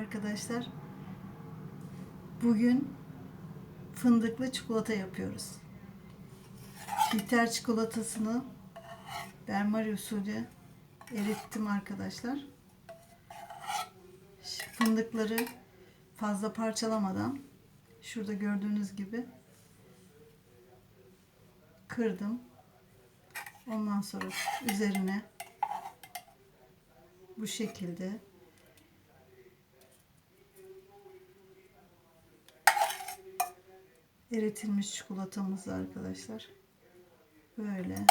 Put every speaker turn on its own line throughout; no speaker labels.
Arkadaşlar bugün fındıklı çikolata yapıyoruz. Bitter çikolatasını benmari usulü erittim arkadaşlar. Fındıkları fazla parçalamadan şurada gördüğünüz gibi kırdım. Ondan sonra üzerine bu şekilde eritilmiş çikolatamız arkadaşlar. Böyle.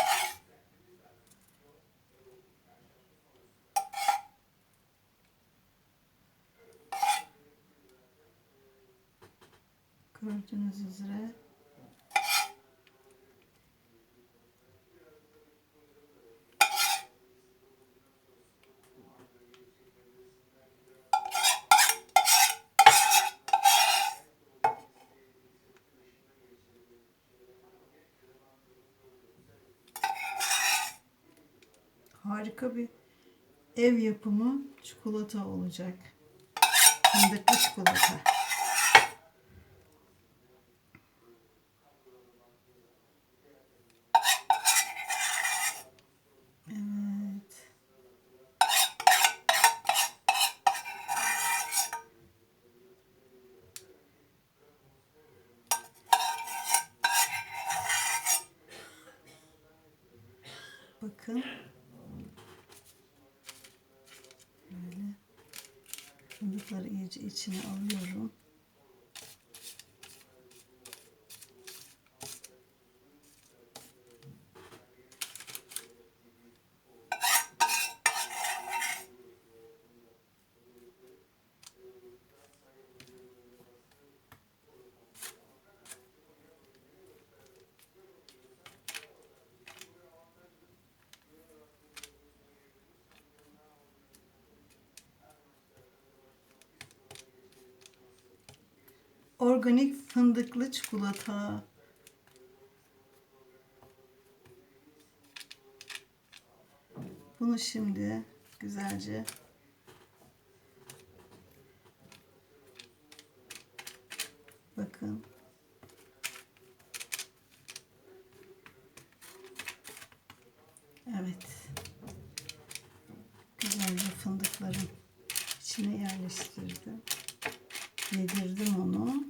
Gördüğünüz üzere harika bir ev yapımı çikolata olacak. Fındıklı çikolata. Evet. Bakın. Fındıkları iyice içine alıyorum. Organik fındıklı çikolata. Bunu şimdi güzelce bakın Evet. Güzelce fındıkların içine yerleştirdim. Yedirdim onu.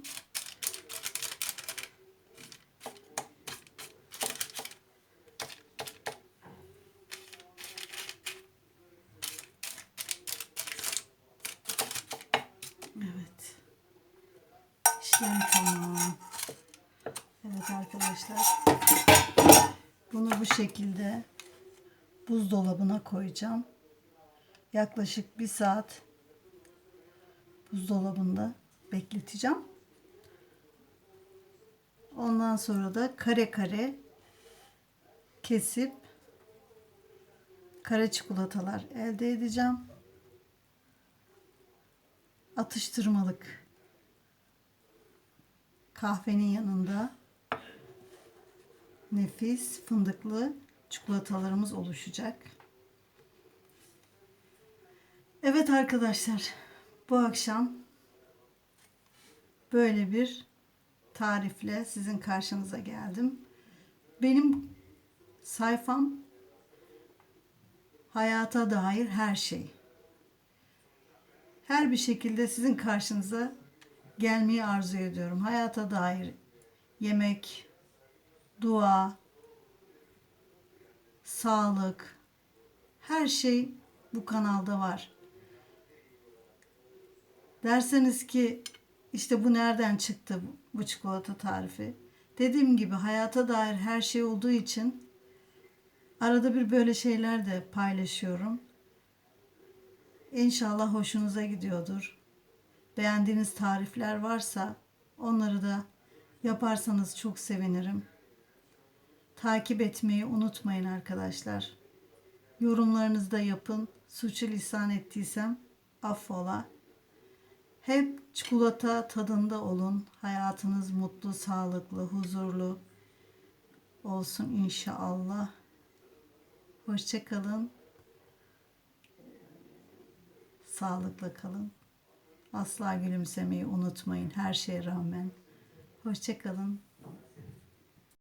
Evet. İşlem tamam. Evet arkadaşlar. Bunu bu şekilde buzdolabına koyacağım. Yaklaşık bir saat buzdolabında bekleteceğim. Ondan sonra da kare kare kesip kare çikolatalar elde edeceğim. Atıştırmalık kahvenin yanında nefis fındıklı çikolatalarımız oluşacak. Evet arkadaşlar bu akşam böyle bir tarifle sizin karşınıza geldim. Benim sayfam hayata dair her şey. Her bir şekilde sizin karşınıza gelmeyi arzu ediyorum. Hayata dair yemek, dua, sağlık, her şey bu kanalda var. Derseniz ki işte bu nereden çıktı bu çikolata tarifi? Dediğim gibi hayata dair her şey olduğu için arada bir böyle şeyler de paylaşıyorum. İnşallah hoşunuza gidiyordur. Beğendiğiniz tarifler varsa onları da yaparsanız çok sevinirim. Takip etmeyi unutmayın arkadaşlar. Yorumlarınızı da yapın. Suçu lisan ettiysem affola. Hep çikolata tadında olun. Hayatınız mutlu, sağlıklı, huzurlu olsun inşallah. Hoşçakalın. Sağlıkla kalın. Asla gülümsemeyi unutmayın her şeye rağmen. Hoşçakalın.